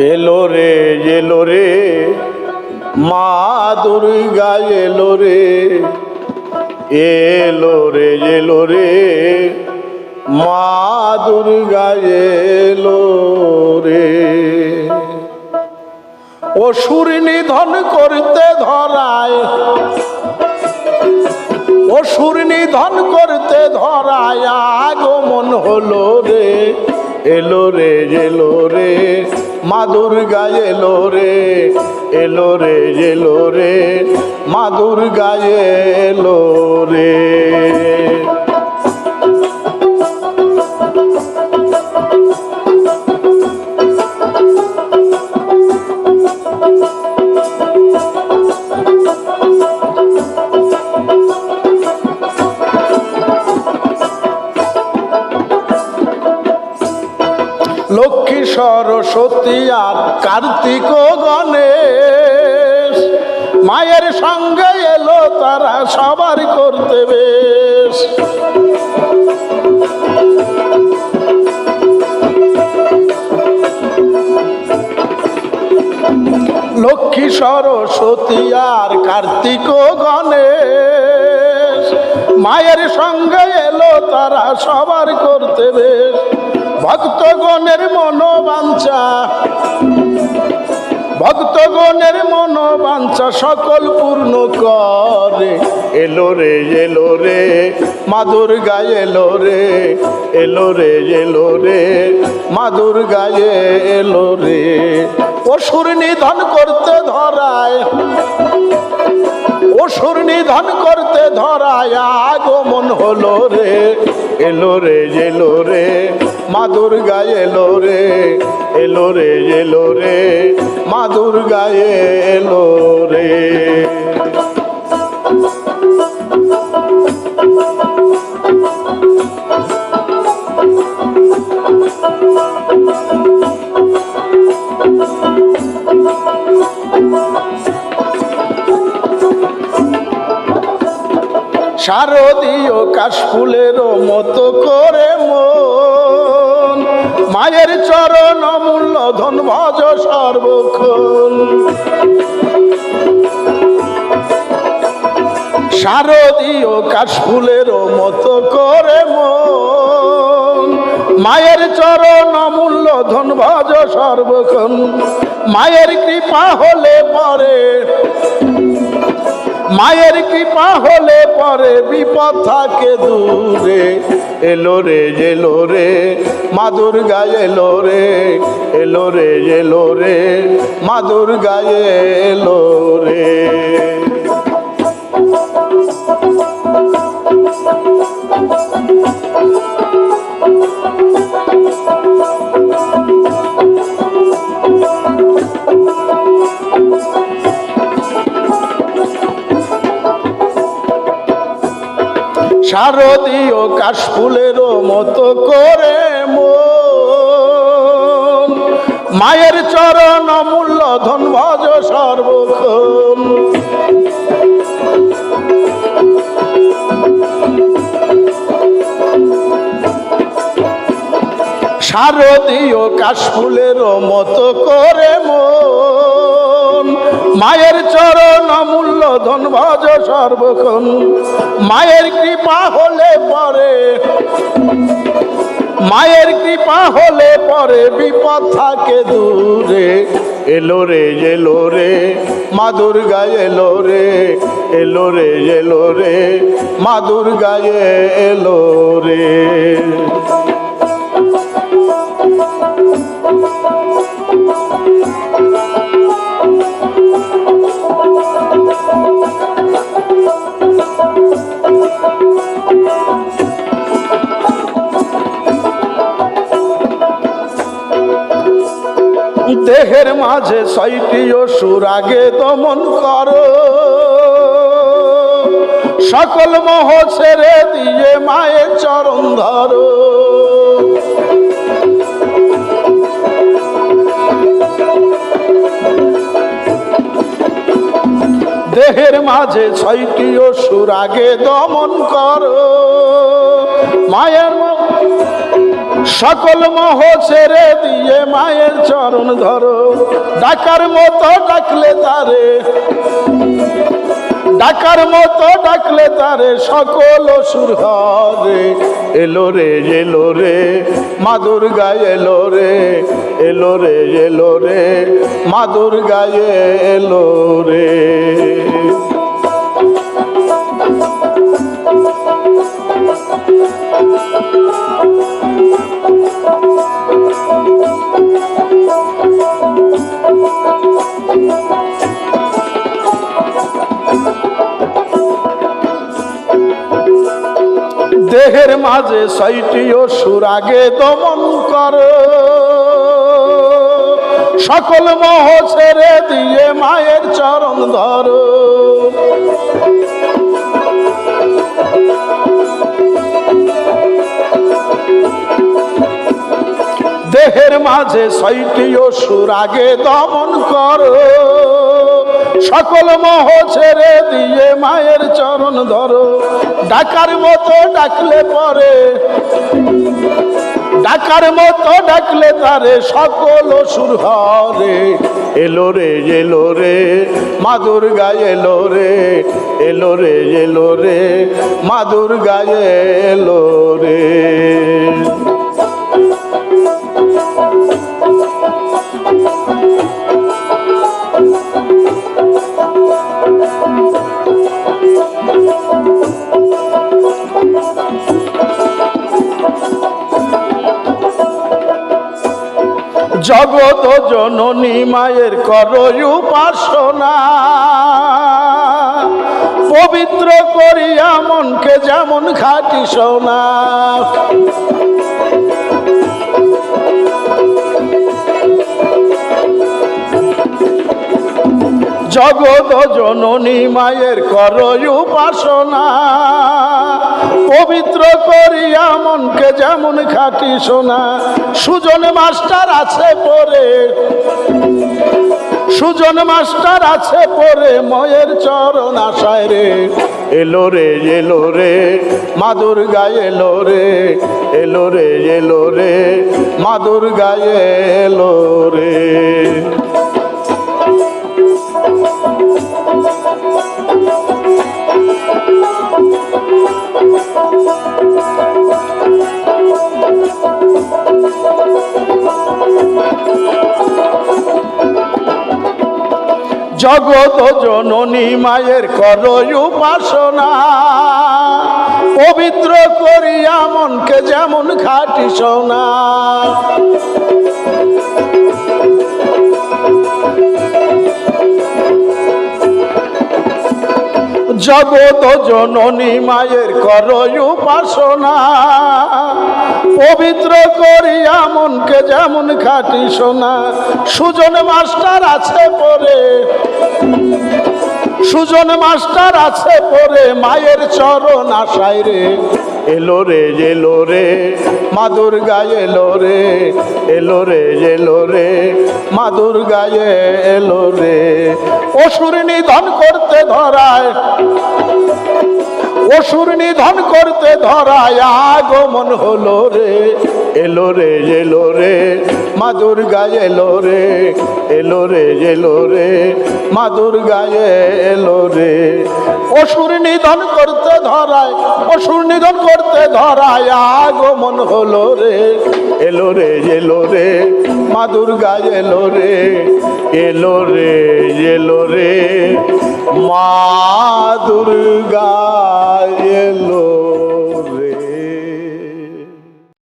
এলো রে এলো রে। মা দুর্গা এলো রে। এলো রে এলো রে। মা দুর্গা এলো রে। অসুর নিধন করতে ধরায়। অসুর নিধন করতে ধরায়। আগমন হলো রে। এলো রে এলো রে। মা দুর্গা এলো রে এলো রে এলো রে মা দুর্গা এলো রে। সরস্বতী আর কার্তিক গণেশ। মায়ের সঙ্গে এলো তারা সবার করতে বেশ। লক্ষ্মী সরস্বতী আর কার্তিক গণেশ। মায়ের সঙ্গে এলো তারা সবার করতে বেশ। ভক্তগণের মনোবাঞ্ছা। ভক্তগণের মনোবাঞ্ছা সকল পূর্ণ করে। এলো রে এলো রে, মাদুর দুর্গা এলো রে এলো রে এলো রে মা দুর্গা এলো রে। অসুর নিধন করতে ধরায় অসুর নিধন করতে ধরায় আগমন হলো রে। এলো রে এলো রে, মা দুর্গা এলো রে এলো রে এলো রে, মা দুর্গা এলো রে। শারদীয় কাশফুলের মতো করে মন। মায়ের চরণ অমূল্য ধন ভজ সর্বক্ষণ। শারদীয় কাশফুলের মতো করে মন। মায়ের চরণ অমূল্য ধন ভজ সর্বক্ষণ। মায়ের কৃপা হলে পরে মায়ের কৃপা হলে পরে বিপদ থাকে দূরে। এলো রে এলো রে, মা দুর্গা এলো রে এলো রে এলো রে, মা দুর্গা এলো রে। শারদীয় কাশফুলের মতো করে মায়ের চরণ অমূল্য ধন ভজ সর্বক্ষণ। শারদীয় কাশফুলের মতো করে মন। মায়ের চরণ অমূল্য ধন ভজ সর্বক্ষণ। মায়ের কৃপা হলে পরে, মায়ের কৃপা হলে পরে বিপদ থাকে দূরে। এলো রে এলো রে, মা দুর্গা এলো রে এলো রে এলো রে, মা দুর্গা এলো রে। দেহের মাঝে ছয়টি অসুর, আগে দমন করো। সকল মোহ ছেড়ে দিয়ে মায়ের চরণ ধরো। দেহের মাঝে ছয়টি অসুর, আগে দমন করো। মায়ের সকল মোহ ছেড়ে দিয়ে মায়ের চরণ ধরো। ডাকার মতো ডাকলে তারে। ডাকার মতো ডাকলে তারে সকল সুর হরে। এলো রে এলো রে, মা দুর্গা এলো রে এলো রে এলো রে, মা দুর্গা এলো রে। মাঝে ছয়টি অসুর আগে দমন কর। সকল মোহ ছেড়ে দিয়ে মায়ের চরণ ধর। দেহের মাঝে ছয়টি অসুর আগে দমন কর। সকল মোহ ছেড়ে দিয়ে মায়ের চরণ ধরো। ডাকার মতো ডাকলে পরে, ডাকার মতো ডাকলে তারে সকল সুর হরে। এলো রে এলো রে, মা দুর্গা এলো রে এলো রে এলো রে, মা দুর্গা এলো রে। জগত জননী মায়ের কর উপাসনা। পবিত্র করিয়া মনকে যেমন খাটি সোনা। জগত জননী মায়ের কর উপাসনা। পবিত্র করিয়া মনকে যেমন খাটি সোনা, সুজন মাস্টার আছে পরে। সুজন মাস্টার আছে পরে ময়ের চরণ আশায় রে। এলো রে এলো রে মা দুর্গা এলো রে এলো রে এলো রে মা দুর্গা এলো রে। জগত জননী মায়ের কর উপাসনা। পবিত্র করিয়া মনকে যেমন খাটি সোনা। জগত জননী মায়ের কর উপাসনা। পবিত্র করিয়া মনকে যেমন খাটি সোনা, সুজন মাস্টার আছে পরে। সুজন মাস্টার আছে পরে, মায়ের চরণ আশায় রে। এলো রে এলো রে, মা দুর্গা এলো রে এলো রে এলো রে, মা দুর্গা এলো রে। অসুর নিধন করতে ধরায় অসুর নিধন করতে ধরায় আগমন হলো রে। এলো রে এলো রে। মা দুর্গা এলো রে এলো রে এলো রে। মা দুর্গা এলো রে। অসুর নিধন করতে ধরায়, অসুর নিধন করতে ধরায় আগমন হলো রে। এলো রে এলো রে মা দুর্গা এলো রে এলো রে এলো রে মা দুর্গা